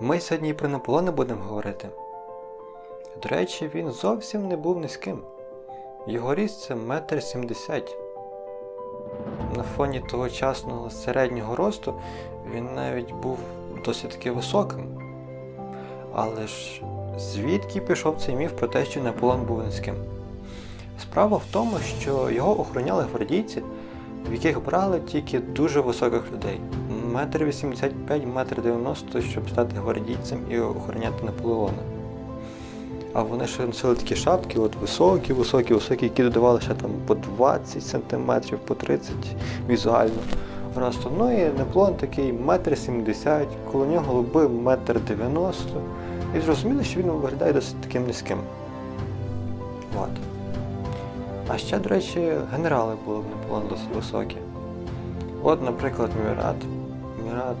Ми сьогодні і про Наполеона будемо говорити. До речі, він зовсім не був низьким. Його ріст це метр сімдесят. На фоні тогочасного середнього росту він навіть був досить таки високим. Але ж звідки пішов цей міф про те, що Наполеон був низьким? Справа в тому, що його охороняли гвардійці, в яких брали тільки дуже високих людей. Метр 85, метр 90, щоб стати гвардійцем і охороняти Наполеона. А вони ще носили такі шапки, от високі, високі, високі, які додавали ще там по 20 см, по 30 візуально росту. Ну і Наполеон такий метр 70, коло нього голуби метр 90. І зрозуміли, що він виглядає досить таким низьким. От. А ще, до речі, генерали були в Наполеон досить високі. От, наприклад, Мюрат. Мюрат.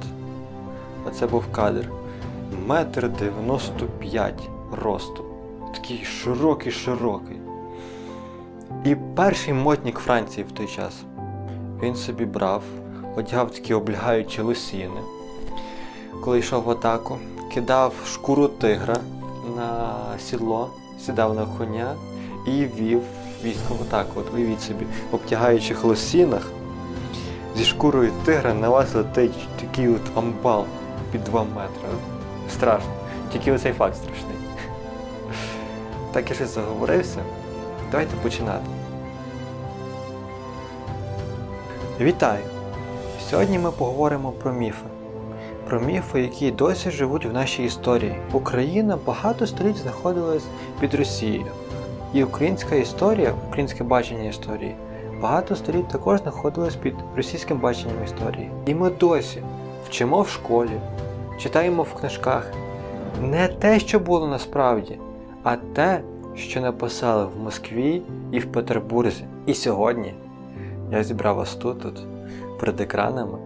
Оце був кадр. Метр 95 росту. Такий широкий, широкий. І перший модник Франції в той час. Він собі брав, одягав такі облягаючі лосіни. Коли йшов в атаку, кидав шкуру тигра на сідло, сідав на коня і вів військо в атаку. От уявіть собі, в обтягаючих лосінах зі шкурою тигра на вас летить такий от амбал під 2 метри. Страшно. Тільки оцей факт страшний. Так я щось заговорився. Давайте починати. Вітаю! Сьогодні ми поговоримо про міфи. Про міфи, які досі живуть в нашій історії. Україна багато століть знаходилась під Росією. І українська історія, українське бачення історії, багато століть також знаходилась під російським баченням історії. І ми досі вчимо в школі, читаємо в книжках не те, що було насправді, а те, що написали в Москві і в Петербурзі. І сьогодні я зібрав вас тут, тут перед екранами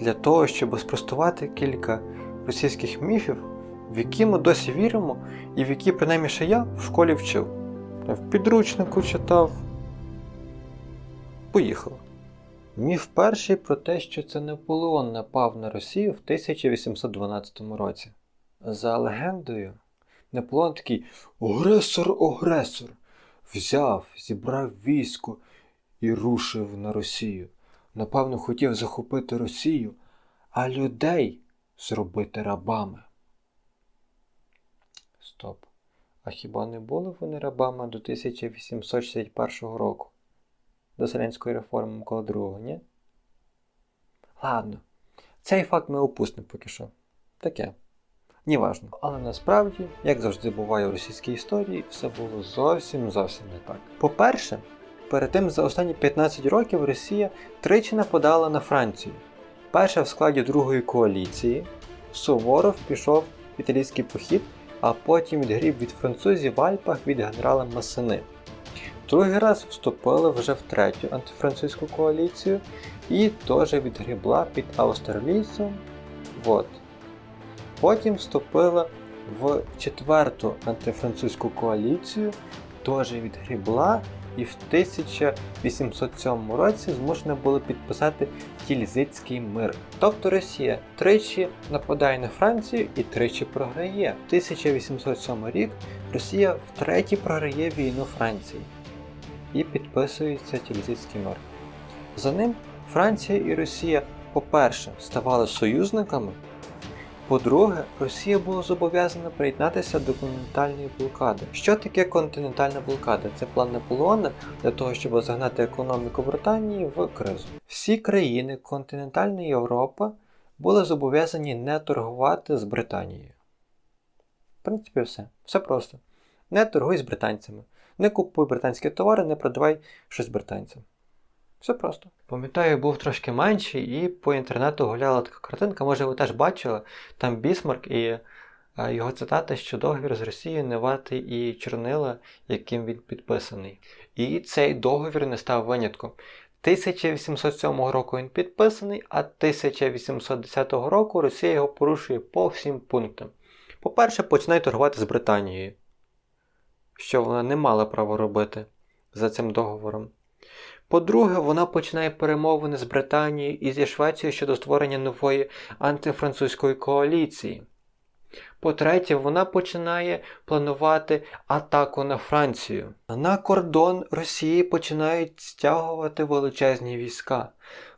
для того, щоб спростувати кілька російських міфів, в які ми досі віримо, і в які, принаймні, ще я в школі вчив. В підручнику читав. Поїхали. Міф перший про те, що це Наполеон напав на Росію в 1812 році. За легендою, Наполеон такий агресор-агресор взяв, зібрав військо і рушив на Росію. Напевно, хотів захопити Росію, а людей зробити рабами. Стоп. А хіба не були вони рабами до 1861 року? До селянської реформи Микола II, ні? Ладно, цей факт ми опустимо поки що. Таке. Неважно. Але насправді, як завжди буває у російській історії, все було зовсім зовсім не так. По-перше, перед тим за останні 15 років Росія тричі нападала на Францію. Перша в складі другої коаліції. Суворов пішов в італійський похід, а потім відгріб від французів в Альпах від генерала Масини. Другий раз вступили вже в третю антифранцузьку коаліцію і теж відгрібла під австралійцем. Вот. Потім вступила в четверту антифранцузьку коаліцію, теж відгрібла, і в 1807 році змушена була підписати Тільзитський мир. Тобто Росія тричі нападає на Францію і тричі програє. 1807 рік Росія втретє програє війну Франції і підписується Тільзитський мир. За ним Франція і Росія, по-перше, ставали союзниками. По-друге, Росія була зобов'язана приєднатися до континентальної блокади. Що таке континентальна блокада? Це план Наполеона для того, щоб загнати економіку Британії в кризу. Всі країни континентальної Європи були зобов'язані не торгувати з Британією. В принципі, все. Все просто. Не торгуй з британцями. Не купуй британські товари, не продавай щось британцям. Все просто. Пам'ятаю, був трошки менший, і по інтернету гуляла така картинка, може ви теж бачили, там Бісмарк і е, його цитата, що договір з Росією не вартий і чорнила, яким він підписаний. І цей договір не став винятком. 1807 року він підписаний, а 1810 року Росія його порушує по всім пунктам. По-перше, починає торгувати з Британією, що вона не мала права робити за цим договором. По-друге, вона починає перемовини з Британією і зі Швецією щодо створення нової антифранцузької коаліції. По-третє, вона починає планувати атаку на Францію. На кордон Росії починають стягувати величезні війська.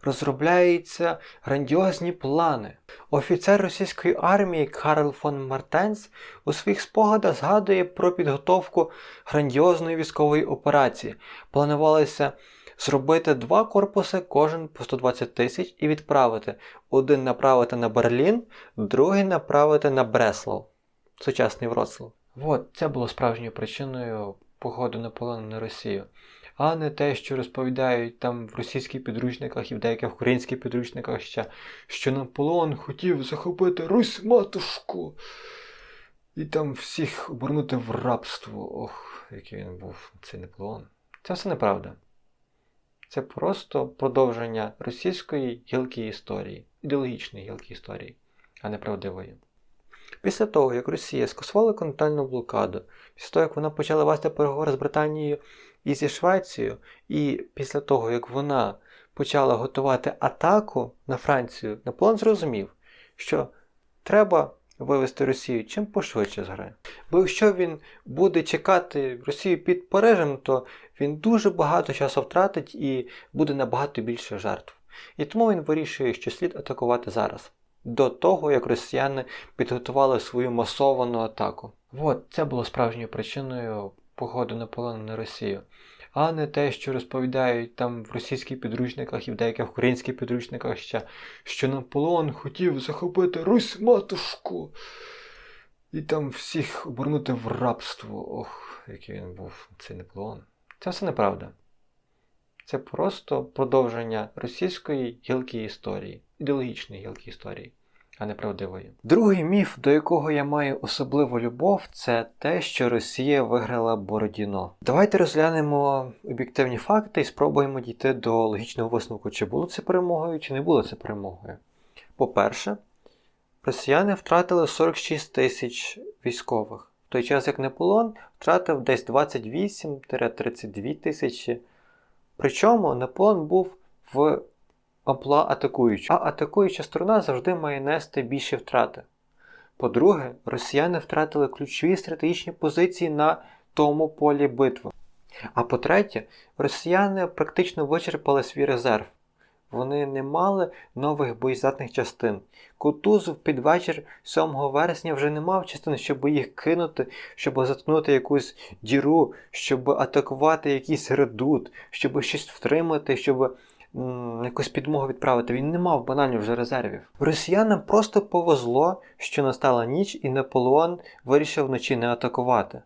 Розробляються грандіозні плани. Офіцер російської армії Карл фон Мартенс у своїх спогадах згадує про підготовку грандіозної військової операції. Планувалося зробити два корпуси, кожен по 120 тисяч, і відправити один направити на Берлін, другий направити на Бреслав, сучасний Вроцлав. От це було справжньою причиною походу Наполеона на Росію. А не те, що розповідають там в російських підручниках і в деяких українських підручниках ще, що Наполеон хотів захопити Русь матушку і там всіх обернути в рабство. Ох, який він був цей Наполеон. Це все неправда. Це просто продовження російської гілки історії, ідеологічної гілки історії, а не правдивої. Після того, як Росія скасувала континентальну блокаду, після того, як вона почала вести переговори з Британією і зі Швецією, і після того, як вона почала готувати атаку на Францію, Наполеон зрозумів, що треба вивести Росію чим пошвидше з гри. Бо якщо він буде чекати Росію під Парижем, то він дуже багато часу втратить і буде набагато більше жертв. І тому він вирішує, що слід атакувати зараз, до того, як росіяни підготували свою масовану атаку. От це було справжньою причиною походу Наполеона на Росію. А не те, що розповідають там в російських підручниках і в деяких українських підручниках ще, що Наполеон хотів захопити Русь матушку і там всіх обернути в рабство. Ох, який він був цей Наполеон. Це все неправда. Це просто продовження російської гілки історії, ідеологічної гілки історії, а не правдивої. Другий міф, до якого я маю особливу любов, це те, що Росія виграла Бородіно. Давайте розглянемо об'єктивні факти і спробуємо дійти до логічного висновку, чи було це перемогою, чи не було це перемогою. По-перше, росіяни втратили 46 тисяч військових, в той час як Наполеон втратив десь 28-32 тисячі. Причому Наполеон був в амплуа атакуючого, а атакуюча сторона завжди має нести більші втрати. По-друге, росіяни втратили ключові стратегічні позиції на тому полі битви. А по-третє, росіяни практично вичерпали свій резерв. Вони не мали нових боєздатних частин. Кутузов під вечір 7 вересня вже не мав частин, щоб їх кинути, щоб заткнути якусь діру, щоб атакувати якийсь редут, щоб щось втримати, щоб м, якусь підмогу відправити. Він не мав банально вже резервів. Росіянам просто повезло, що настала ніч, і Наполеон вирішив вночі не атакувати.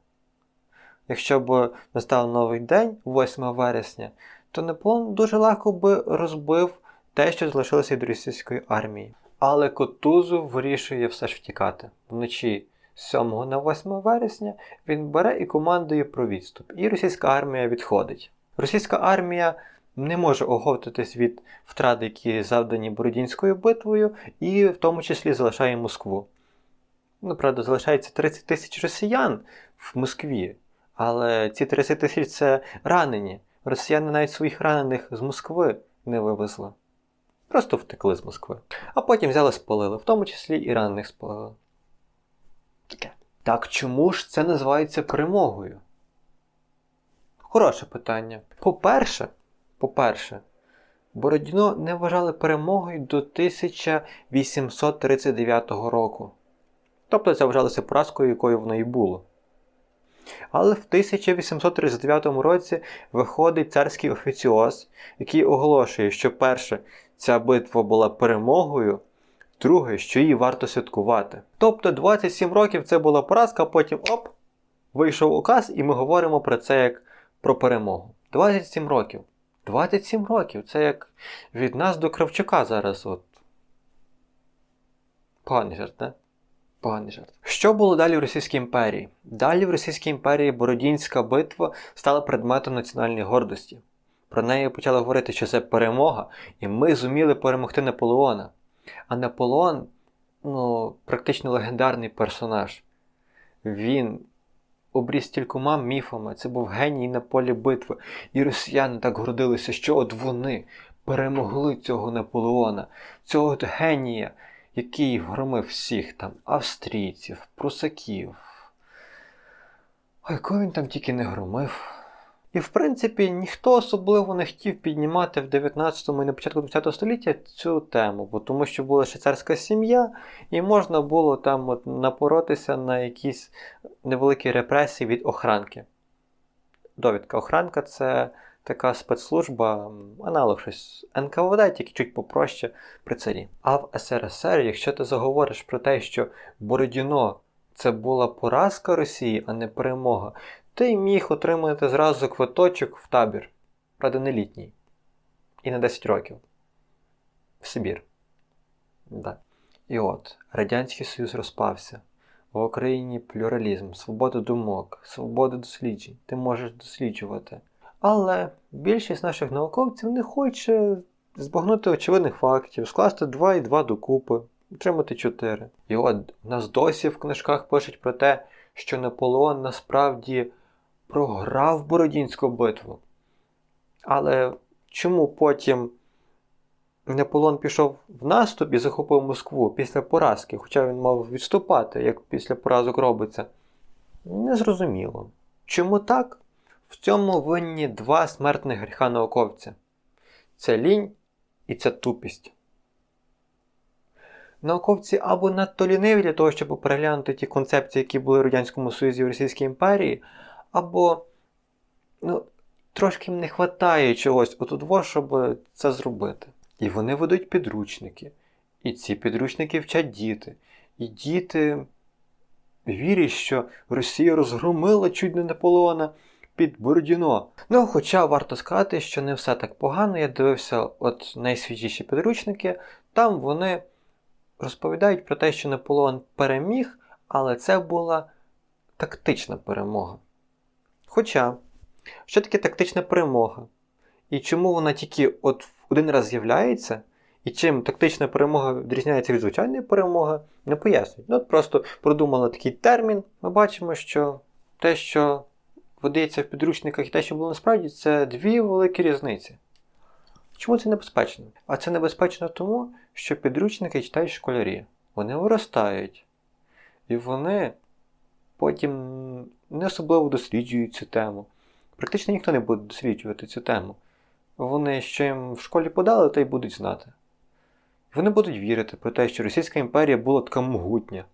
Якщо б настав новий день, 8 вересня, то Наполеон дуже легко би розбив те, що залишилося від російської армії. Але Котузов вирішує все ж втікати. Вночі з 7 на 8 вересня він бере і командує про відступ. І російська армія відходить. Російська армія не може оговтатись від втрат, які завдані Бородінською битвою, і в тому числі залишає Москву. Ну, правда, залишається 30 тисяч росіян в Москві, але ці 30 тисяч це ранені. Росіяни навіть своїх ранених з Москви не вивезли. Просто втекли з Москви. А потім взяли спалили, в тому числі і ранених спалили. Так чому ж це називається перемогою? Хороше питання. По-перше, по-перше, Бородіно не вважали перемогою до 1839 року. Тобто це вважалося поразкою, якою воно і було. Але в 1839 році виходить царський офіціоз, який оголошує, що перше, ця битва була перемогою, друге, що її варто святкувати. Тобто 27 років це була поразка, потім оп, вийшов указ, і ми говоримо про це як про перемогу. 27 років. 27 років. Це як від нас до Кравчука зараз. от. Поганий жарт, не? Поганий жарт. Що було далі в Російській імперії? Далі в Російській імперії Бородінська битва стала предметом національної гордості. Про неї почали говорити, що це перемога, і ми зуміли перемогти Наполеона. А Наполеон, ну, практично легендарний персонаж. Він обріз стількома міфами, це був геній на полі битви. І росіяни так гордилися, що от вони перемогли цього Наполеона, цього генія, який громив всіх там австрійців, прусаків. Ой, кого він там тільки не громив. І в принципі ніхто особливо не хотів піднімати в 19-му і на початку 20 століття цю тему, бо тому що була швейцарська сім'я, і можна було там от напоротися на якісь невеликі репресії від охранки. Довідка охранка це така спецслужба, аналог щось НКВД, тільки чуть попроще при царі. А в СРСР, якщо ти заговориш про те, що Бородіно це була поразка Росії, а не перемога, ти міг отримати зразу квиточок в табір, правда, не літній. І на 10 років. В Сибір. Да. І от, Радянський Союз розпався. В Україні плюралізм, свобода думок, свобода досліджень. Ти можеш досліджувати. Але більшість наших науковців не хоче збагнути очевидних фактів, скласти 2 і 2 докупи, отримати 4. І от нас досі в книжках пишуть про те, що Наполеон насправді програв Бородінську битву. Але чому потім Наполеон пішов в наступ і захопив Москву після поразки, хоча він мав відступати, як після поразок робиться? Незрозуміло. Чому так? В цьому винні два смертних гріха науковця: це лінь і це тупість. Науковці або надто ліниві для того, щоб переглянути ті концепції, які були в Радянському Союзі в Російській імперії, або ну, трошки їм не вистачає чогось отут, щоб це зробити. І вони ведуть підручники. І ці підручники вчать діти. І діти вірять, що Росія розгромила чуть не Наполеона під Бородіно. Ну, хоча варто сказати, що не все так погано. Я дивився от найсвіжіші підручники, там вони розповідають про те, що Наполеон переміг, але це була тактична перемога. Хоча, що таке тактична перемога? І чому вона тільки от один раз з'являється, і чим тактична перемога відрізняється від звичайної перемоги, не пояснюють. Ну, от просто продумали такий термін. Ми бачимо, що те, що видається в підручниках, і те, що було насправді, це дві великі різниці. Чому це небезпечно? А це небезпечно тому, що підручники читають школярі. Вони виростають. І вони потім не особливо досліджують цю тему. Практично ніхто не буде досліджувати цю тему. Вони що їм в школі подали, то й будуть знати. Вони будуть вірити про те, що Російська імперія була така могутня,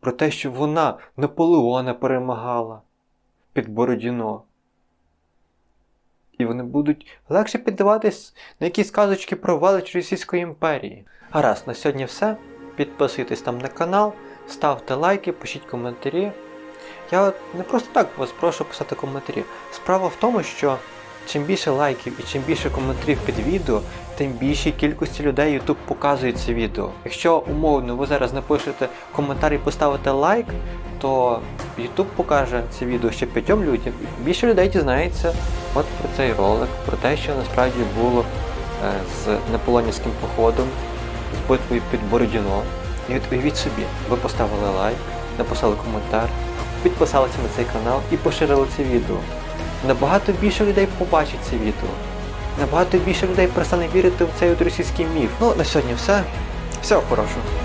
про те, що вона Наполеона перемагала під Бородіно. І вони будуть легше піддаватись на якісь казочки про велич Російської імперії. Гаразд, на сьогодні все. Підписуйтесь там на канал, ставте лайки, пишіть коментарі. Я не просто так вас прошу писати коментарі. Справа в тому, що чим більше лайків і чим більше коментарів під відео, тим більшій кількості людей YouTube показує це відео. Якщо умовно ви зараз напишете коментар і поставите лайк, то YouTube покаже це відео ще п'ятьом людям. Більше людей дізнається от про цей ролик, про те, що насправді було е, з наполонівським походом, з битвою під Бородіно. І от уявіть собі, ви поставили лайк, написали коментар, підписалися на цей канал і поширили це відео. Набагато більше людей побачить це відео. Набагато більше людей перестане вірити в цей російський міф. Ну, на сьогодні все. Всього хорошого.